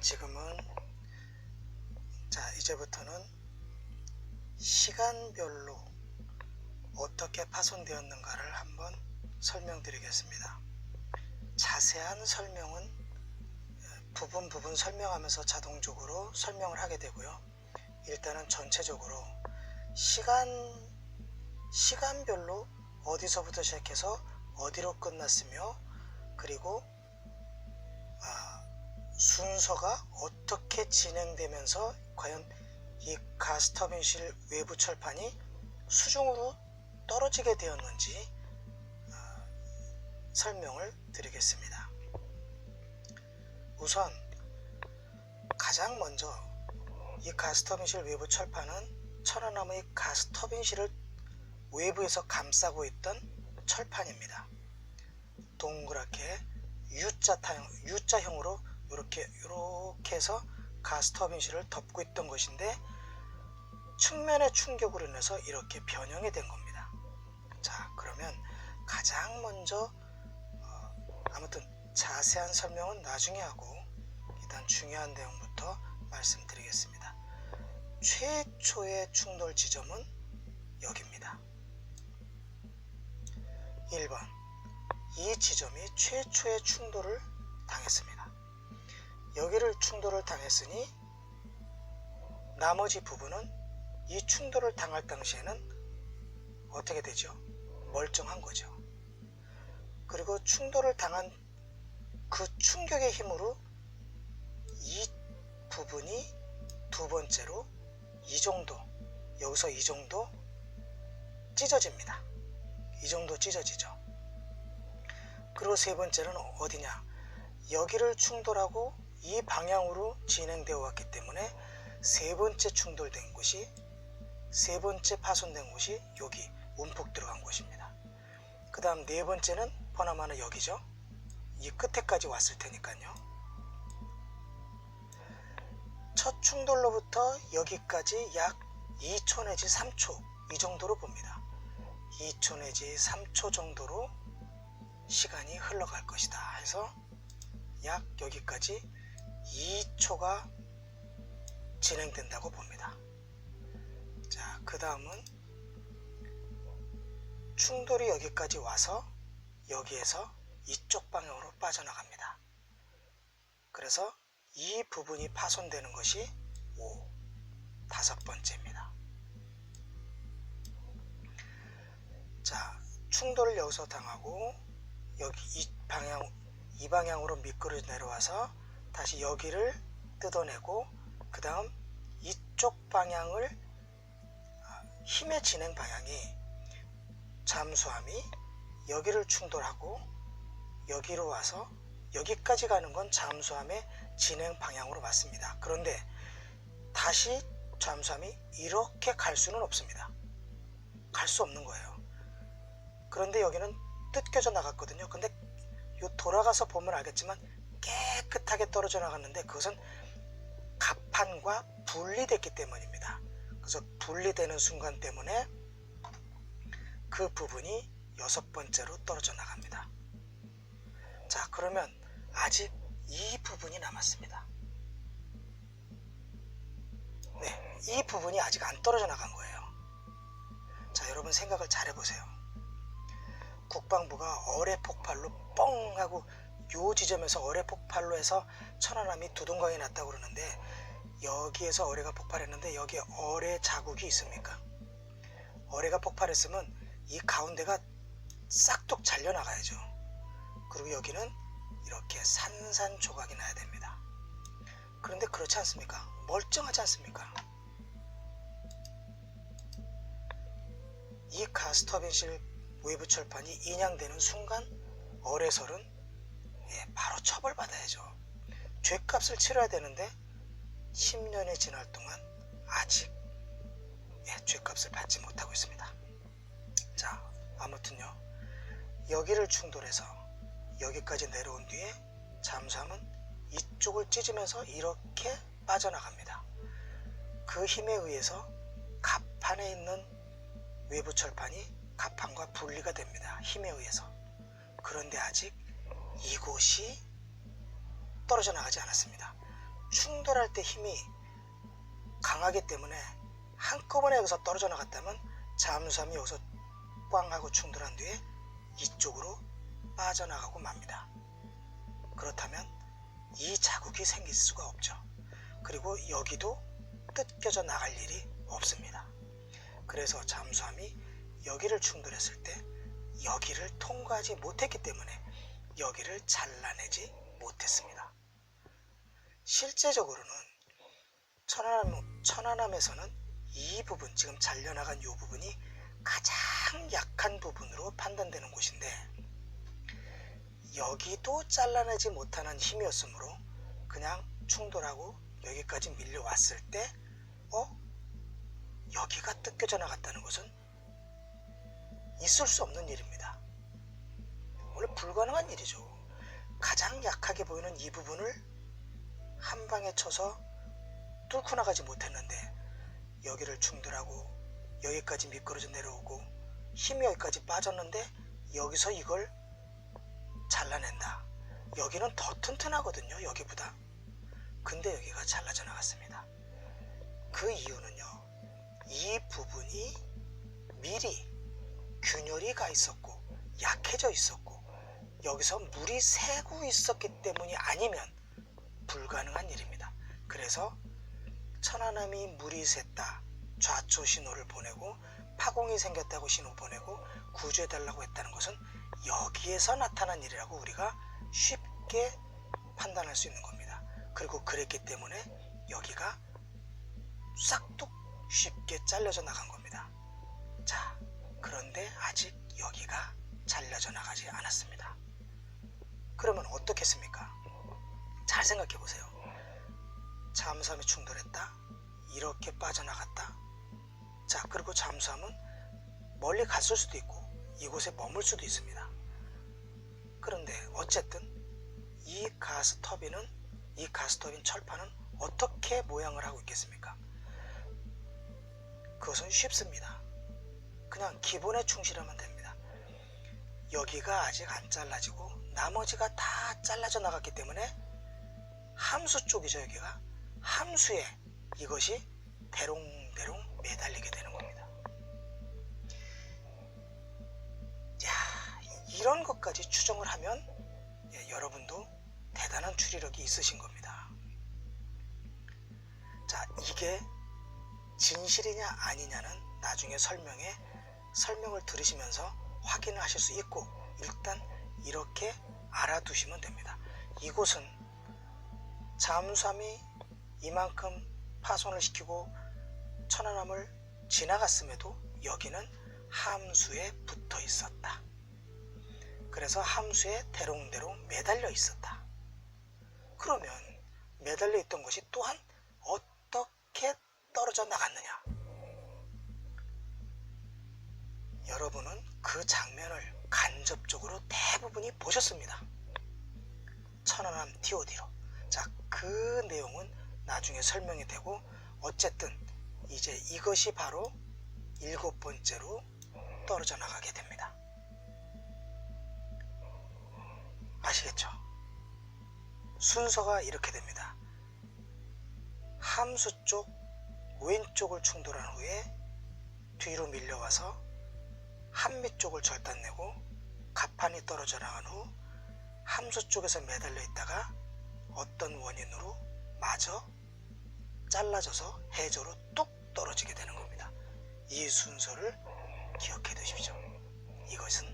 지금은 자 이제부터는 시간별로 어떻게 파손되었는가를 한번 설명드리겠습니다. 자세한 설명은 에, 부분 부분 설명하면서 자동적으로 설명을 하게 되고요. 일단은 전체적으로 시간 시간별로 어디서부터 시작해서 어디로 끝났으며 그리고 아, 순서가 어떻게 진행되면서 과연 이 가스터빈실 외부 철판이 수중으로 떨어지게 되었는지 아, 설명을 드리겠습니다. 우선 가장 먼저 이 가스터빈실 외부 철판은 천연나무의 가스터빈실을 외부에서 감싸고 있던 철판입니다. 동그랗게 U자 타형, U자형으로 이렇게 이렇게 해서 가스 터빈 실을 덮고 있던 것인데 측면의 충격으로 인해서 이렇게 변형이 된 겁니다. 자, 그러면 가장 먼저 어, 아무튼 자세한 설명은 나중에 하고 일단 중요한 내용부터 말씀드리겠습니다. 최초의 충돌 지점은 여기입니다. 1번 이 지점이 최초의 충돌을 당했습니다. 여기를 충돌을 당했으니 나머지 부분은 이 충돌을 당할 당시에는 어떻게 되죠? 멀쩡한 거죠. 그리고 충돌을 당한 그 충격의 힘으로 이 부분이 두 번째로 이 정도, 여기서 이 정도 찢어집니다. 이 정도 찢어지죠. 그리고 세 번째는 어디냐? 여기를 충돌하고 이 방향으로 진행되어 왔기 때문에 세 번째 충돌된 곳이 세 번째 파손된 곳이 여기 움푹 들어간 곳입니다. 그 다음 네 번째는 버나마는 여기죠. 이 끝에까지 왔을 테니까요. 첫 충돌로부터 여기까지 약 2초 내지 3초 이 정도로 봅니다. 2초 내지 3초 정도로 시간이 흘러갈 것이다 해서 약 여기까지 2초가 진행된다고 봅니다. 자, 그 다음은 충돌이 여기까지 와서 여기에서 이쪽 방향으로 빠져나갑니다. 그래서 이 부분이 파손되는 것이 5, 다섯 번째입니다. 자, 충돌을 여기서 당하고 여기 이 방향 이 방향으로 미끄러 내려와서 다시 여기를 뜯어내고 그 다음 이쪽 방향을 아, 힘의 진행 방향이 잠수함이 여기를 충돌하고 여기로 와서 여기까지 가는 건 잠수함의 진행 방향으로 맞습니다. 그런데 다시 잠수함이 이렇게 갈 수는 없습니다. 갈 수 없는 거예요. 그런데 여기는 뜯겨져 나갔거든요. 근데 요 돌아가서 보면 알겠지만 깨 끗하게 떨어져 나갔는데 그것은 갑판과 분리됐기 때문입니다. 그래서 분리되는 순간 때문에 그 부분이 여섯 번째로 떨어져 나갑니다. 자, 그러면 아직 이 부분이 남았습니다. 네, 이 부분이 아직 안 떨어져 나간 거예요. 자, 여러분 생각을 잘 해보세요. 국방부가 어뢰 폭발로 뻥 하고 요 지점에서 어뢰 폭발로 해서 천안함이 두동강이 났다고 그러는데 여기에서 어뢰가 폭발했는데 여기에 어뢰 자국이 있습니까? 어뢰가 폭발했으면 이 가운데가 싹둑 잘려 나가야죠. 그리고 여기는 이렇게 산산조각이 나야 됩니다. 그런데 그렇지 않습니까? 멀쩡하지 않습니까? 이 가스터빈실 외부 철판이 인양되는 순간 어뢰설은 예, 바로 처벌받아야죠. 죄값을 치러야 되는데 10년이 지날 동안 아직 예, 죄값을 받지 못하고 있습니다. 자, 아무튼요. 여기를 충돌해서 여기까지 내려온 뒤에 잠수함은 이쪽을 찢으면서 이렇게 빠져나갑니다. 그 힘에 의해서 갑판에 있는 외부 철판이 갑판과 분리가 됩니다. 힘에 의해서. 그런데 아직 이곳이 떨어져 나가지 않았습니다. 충돌할 때 힘이 강하기 때문에 한꺼번에 여기서 떨어져 나갔다면 잠수함이 여기서 꽝 하고 충돌한 뒤에 이쪽으로 빠져나가고 맙니다. 그렇다면 이 자국이 생길 수가 없죠. 그리고 여기도 뜯겨져 나갈 일이 없습니다. 그래서 잠수함이 여기를 충돌했을 때 여기를 통과하지 못했기 때문에 여기를 잘라내지 못했습니다. 실제적으로는 천안함, 천안함에서는 이 부분, 지금 잘려나간 이 부분이 가장 약한 부분으로 판단되는 곳인데 여기도 잘라내지 못하는 힘이었으므로 그냥 충돌하고 여기까지 밀려왔을 때 어? 여기가 뜯겨져 나갔다는 것은 있을 수 없는 일입니다. 원래 불가능한 일이죠. 가장 약하게 보이는 이 부분을 한 방에 쳐서 뚫고 나가지 못했는데 여기를 충돌하고 여기까지 미끄러져 내려오고 힘이 여기까지 빠졌는데 여기서 이걸 잘라낸다. 여기는 더 튼튼하거든요. 여기보다. 근데 여기가 잘라져 나갔습니다. 그 이유는요. 이 부분이 미리 균열이 가 있었고 약해져 있었고 여기서 물이 새고 있었기 때문이 아니면 불가능한 일입니다. 그래서 천안함이 물이 샜다 좌초 신호를 보내고 파공이 생겼다고 신호 보내고 구조해달라고 했다는 것은 여기에서 나타난 일이라고 우리가 쉽게 판단할 수 있는 겁니다. 그리고 그랬기 때문에 여기가 싹둑 쉽게 잘려져 나간 겁니다. 자, 그런데 아직 여기가 잘려져 나가지 않았습니다. 그러면 어떻겠습니까? 잘 생각해 보세요. 잠수함이 충돌했다. 이렇게 빠져나갔다. 자, 그리고 잠수함은 멀리 갔을 수도 있고 이곳에 머물 수도 있습니다. 그런데 어쨌든 이 가스 터빈은 이 가스 터빈 철판은 어떻게 모양을 하고 있겠습니까? 그것은 쉽습니다. 그냥 기본에 충실하면 됩니다. 여기가 아직 안 잘라지고 나머지가 다 잘라져 나갔기 때문에 함수 쪽이죠 여기가 함수에 이것이 대롱대롱 매달리게 되는 겁니다. 야 이런 것까지 추정을 하면 예, 여러분도 대단한 추리력이 있으신 겁니다. 자 이게 진실이냐 아니냐는 나중에 설명에 설명을 들으시면서 확인을 하실 수 있고 일단 이렇게 알아두시면 됩니다. 이곳은 잠수함이 이만큼 파손을 시키고 천안함을 지나갔음에도 여기는 함수에 붙어 있었다. 그래서 함수에 대롱대롱 매달려 있었다. 그러면 매달려 있던 것이 또한 어떻게 떨어져 나갔느냐? 여러분은 그 장면을 간접적으로 대부분이 보셨습니다. 천안함 TOD로. 자, 그 내용은 나중에 설명이 되고, 어쨌든 이제 이것이 바로 일곱 번째로 떨어져 나가게 됩니다. 아시겠죠? 순서가 이렇게 됩니다. 함수 쪽 왼쪽을 충돌한 후에 뒤로 밀려와서 한미 쪽을 절단내고 갑판이 떨어져 나간 후 함수 쪽에서 매달려 있다가 어떤 원인으로 마저 잘라져서 해저로 뚝 떨어지게 되는 겁니다. 이 순서를 기억해 두십시오. 이것은